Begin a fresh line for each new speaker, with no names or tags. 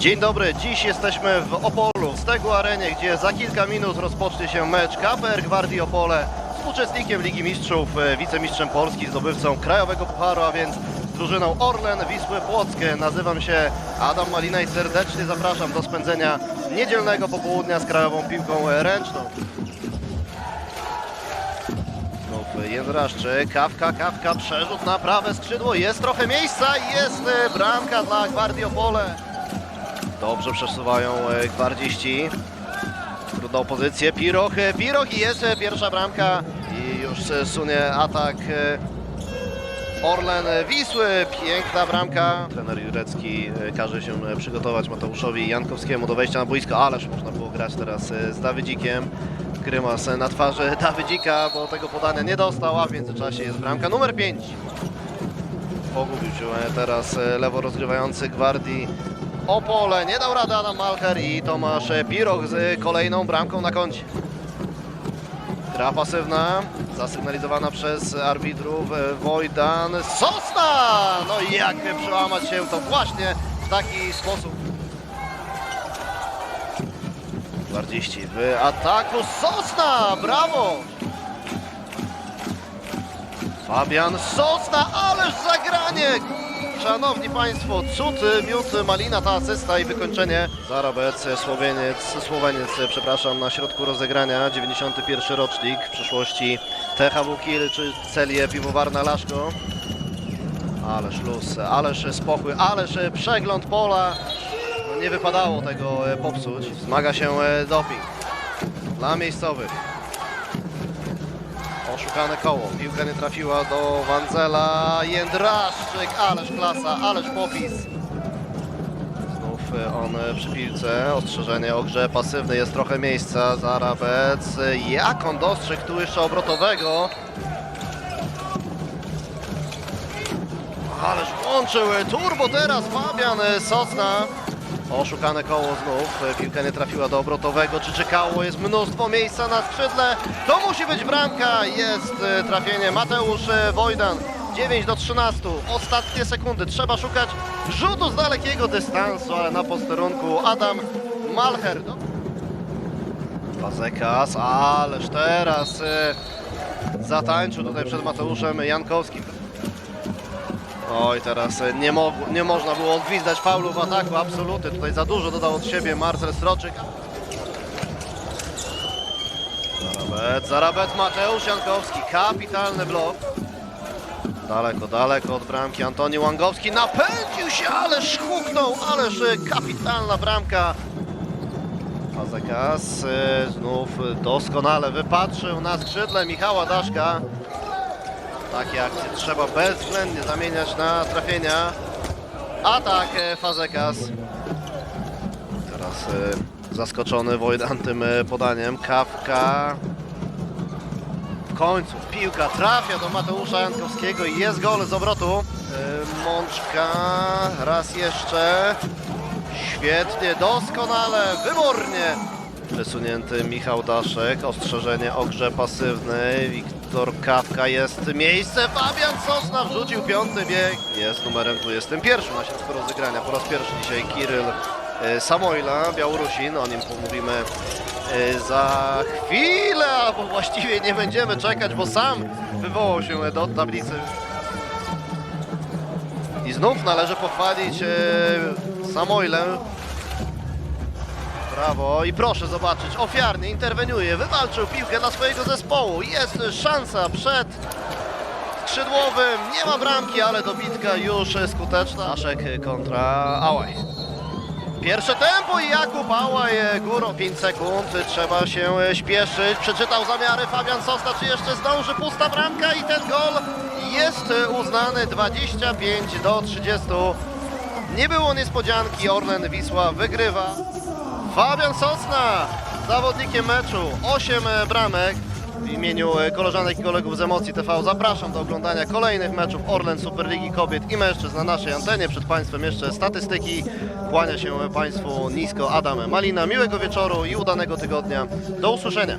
Dzień dobry, dziś jesteśmy w Opolu, w Stegu Arenie, gdzie za kilka minut rozpocznie się mecz KPR Gwardii Opole z uczestnikiem Ligi Mistrzów, e, wicemistrzem Polski, zdobywcą Krajowego Pucharu, a więc drużyną Orlen Wisły Płockie. Nazywam się Adam Malina i serdecznie zapraszam do spędzenia niedzielnego popołudnia z Krajową Piłką Ręczną. Jędraszczyk, kawka, kawka, przerzut na prawe skrzydło, jest trochę miejsca i jest e, bramka dla Gwardii Opole. Dobrze przesuwają e, gwardziści. Trudną pozycję, Piroch, Piroch i jest e, pierwsza bramka i już e, sunie atak e, Orlen Wisły, piękna bramka. Trener Jurecki każe się przygotować Mateuszowi Jankowskiemu do wejścia na boisko, ależ można było grać teraz z Dawydzikiem. Grymas na twarzy Dawydzika, bo tego podania nie dostał, a w międzyczasie jest bramka numer 5. Pogubił się teraz lewo rozgrywający Gwardii Opole. Nie dał rady Adam Malcher i Tomasz Piroch z kolejną bramką na koncie. Gra pasywna, zasygnalizowana przez arbitrów Wojdan Sosna! No i jak przełamać się to właśnie w taki sposób. Gwardziści w ataku Sosna! Brawo! Fabian Sosna, ależ zagranie! Szanowni Państwo, cud, miód, malina, ta asysta i wykończenie. Zarabec, Słoweniec, Słoweniec, przepraszam, na środku rozegrania, 91 rocznik, w przyszłości THW Kiel czy Celie Piwowarna Laszko. Ależ luz, ależ spokój, ależ przegląd pola. No nie wypadało tego e, popsuć. Zmaga się e, doping dla miejscowych. Oszukane koło. Piłka nie trafiła do Wanzela. Jędraszczyk, ależ klasa, ależ popis. Znów e, on e, przy piłce. Ostrzeżenie o grze pasywnej. Jest trochę miejsca. Zarabec. E, Jak on dostrzegł tu jeszcze obrotowego. Ależ włączył e, turbo teraz Fabian Sosna. Oszukane koło znów. Piłka nie trafiła do obrotowego. Czy czekało? Jest mnóstwo miejsca na skrzydle. To musi być bramka. Jest e, trafienie. Mateusz e, Wojdan. 9 do 13. Ostatnie sekundy. Trzeba szukać rzutu z dalekiego dystansu, ale na posterunku Adam Malcher. No. Fazekas, ależ teraz e, zatańczył tutaj przed Mateuszem Jankowskim. Oj, teraz e, nie, mo nie można było odgwizdać faulu w ataku, absoluty. Tutaj za dużo dodał od siebie Marcel Stroczyk. Zarabet, Zarabet, Mateusz Jankowski, kapitalny blok. Daleko, daleko od bramki Antoni Łangowski, napędził się, ależ huknął, ależ e, kapitalna bramka. Fazekas e, znów doskonale wypatrzył na skrzydle Michała Daszka. Takie akcje trzeba bezwzględnie zamieniać na trafienia. Atak e, Fazekas. Teraz e, zaskoczony Wojdan tym e, podaniem. Kawka. W końcu piłka trafia do Mateusza Jankowskiego i jest gol z obrotu. Mączka raz jeszcze. Świetnie, doskonale, wybornie. Przesunięty Michał Daszek, ostrzeżenie o grze pasywnej. Wiktor Kawka jest miejsce. Fabian Sosna wrzucił piąty bieg. Jest numerem 21 na środku rozegrania. Po raz pierwszy dzisiaj Kiryl Samojla, Białorusin. O nim pomówimy e, za chwilę, albo właściwie nie będziemy czekać, bo sam wywołał się do tablicy. I znów należy pochwalić e, Samoilę. Brawo i proszę zobaczyć, ofiarnie interweniuje, wywalczył piłkę dla swojego zespołu. Jest szansa przed skrzydłowym, nie ma bramki, ale dobitka już skuteczna. Aszek kontra Ałaj. Pierwsze tempo i Jakub Ałaj górą 5 sekund, trzeba się śpieszyć. Przeczytał zamiary Fabian Sosta, czy jeszcze zdąży pusta bramka i ten gol jest uznany 25 do 30. Nie było niespodzianki, Orlen Wisła wygrywa. Fabian Sosna, zawodnikiem meczu, 8 bramek. W imieniu e, koleżanek i kolegów z Emocji TV zapraszam do oglądania kolejnych meczów Orlen Superligi Kobiet i Mężczyzn na naszej antenie. Przed Państwem jeszcze statystyki. Kłania się Państwu nisko Adam Malina. Miłego wieczoru i udanego tygodnia. Do usłyszenia.